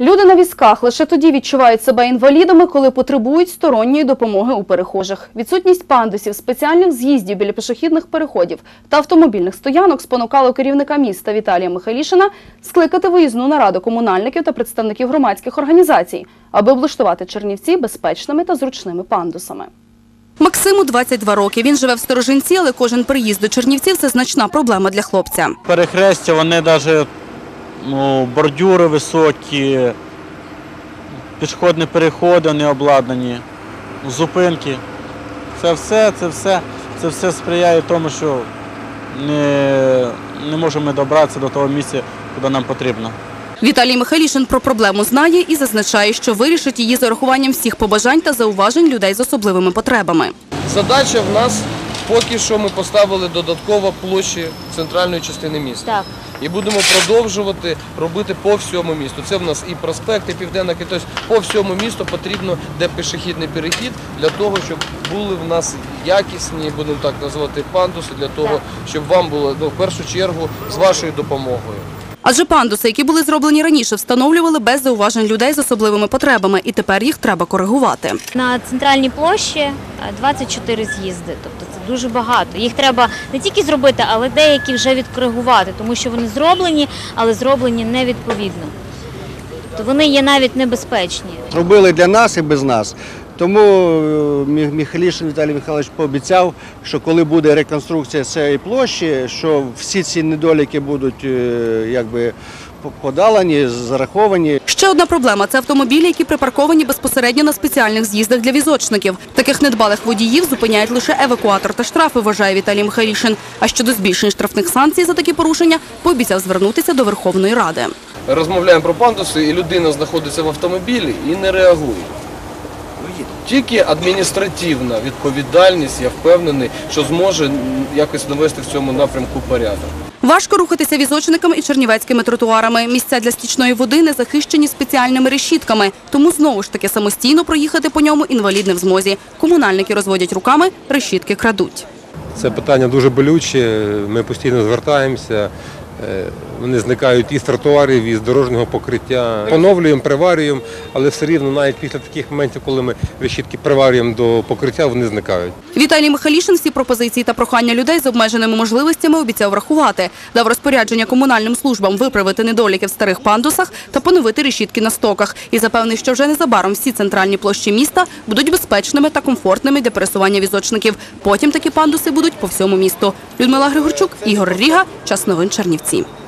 Люди на візках лише тоді відчувають себе інвалідами, коли потребують сторонньої допомоги у перехожих. Відсутність пандусів, спеціальних з'їздів біля пішохідних переходів та автомобільних стоянок спонукало керівника міста Віталія Михайлішина скликати виїзну нараду комунальників та представників громадських організацій, аби облаштувати Чернівці безпечними та зручними пандусами. Максиму 22 роки. Він живе в Сторожинці, але кожен приїзд до Чернівців – це значна проблема для хлопця. перехрестя, вони навіть бордюри високі, пішохідні переходи не обладнані, зупинки. Це все, це все, це все сприяє тому, що не, не можемо добратися до того місця, куди нам потрібно. Віталій Михайлішин про проблему знає і зазначає, що вирішить її з урахуванням всіх побажань та зауважень людей з особливими потребами. Задача в нас поки що ми поставили додатково площі центральної частини міста. Так. І будемо продовжувати робити по всьому місту. Це в нас і проспект, і південна тобто по всьому місту потрібно де пішохідний перехід для того, щоб були в нас якісні, будемо так називати, пандуси, для того, Так. щоб вам було ну, в першу чергу з вашою допомогою. Адже пандуси, які були зроблені раніше, встановлювали без зауважень людей з особливими потребами, і тепер їх треба коригувати. На центральній площі е, 24 з'їзди, тобто це дуже багато. Їх треба не тільки зробити, але деякі вже відкоригувати, тому що вони зроблені, але зроблені невідповідно. Тобто вони є навіть небезпечні. Робили для нас і без нас. Тому е, Міхалішин Віталій Михайлович пообіцяв, що коли буде реконструкція цієї площі, що всі ці недоліки будуть е, якби по- подолані, зараховані. Ще одна проблема – це автомобілі, які припарковані безпосередньо на спеціальних з'їздах для візочників. Таких недбалих водіїв зупиняють лише евакуатор та штрафи, вважає Віталій Михайлішин. А щодо збільшень штрафних санкцій за такі порушення, пообіцяв звернутися до Верховної Ради. Розмовляємо про пандуси, і людина знаходиться в автомобілі і не реагує. Тільки адміністративна відповідальність, я впевнений, що зможе якось навести в цьому напрямку порядок. Важко рухатися візочниками і чернівецькими тротуарами. Місця для стічної води не захищені спеціальними решітками. Тому знову ж таки самостійно проїхати по ньому інвалід не в змозі. Комунальники розводять руками, решітки крадуть. Це питання дуже болюче. Ми постійно звертаємося. Е, Вони зникають із тротуарів, із дорожнього покриття. Поновлюємо, приварюємо, але все рівно навіть після таких моментів, коли ми решітки приварюємо до покриття, вони зникають. Віталій Михайлішин всі пропозиції та прохання людей з обмеженими можливостями обіцяв врахувати. Дав розпорядження комунальним службам виправити недоліки в старих пандусах та поновити решітки на стоках. І запевнив, що вже незабаром всі центральні площі міста будуть безпечними та комфортними для пересування візочників. Потім такі пандуси будуть по всьому місту. Людмила Григорчук, Ігор Ріга. Час новин Чернівці.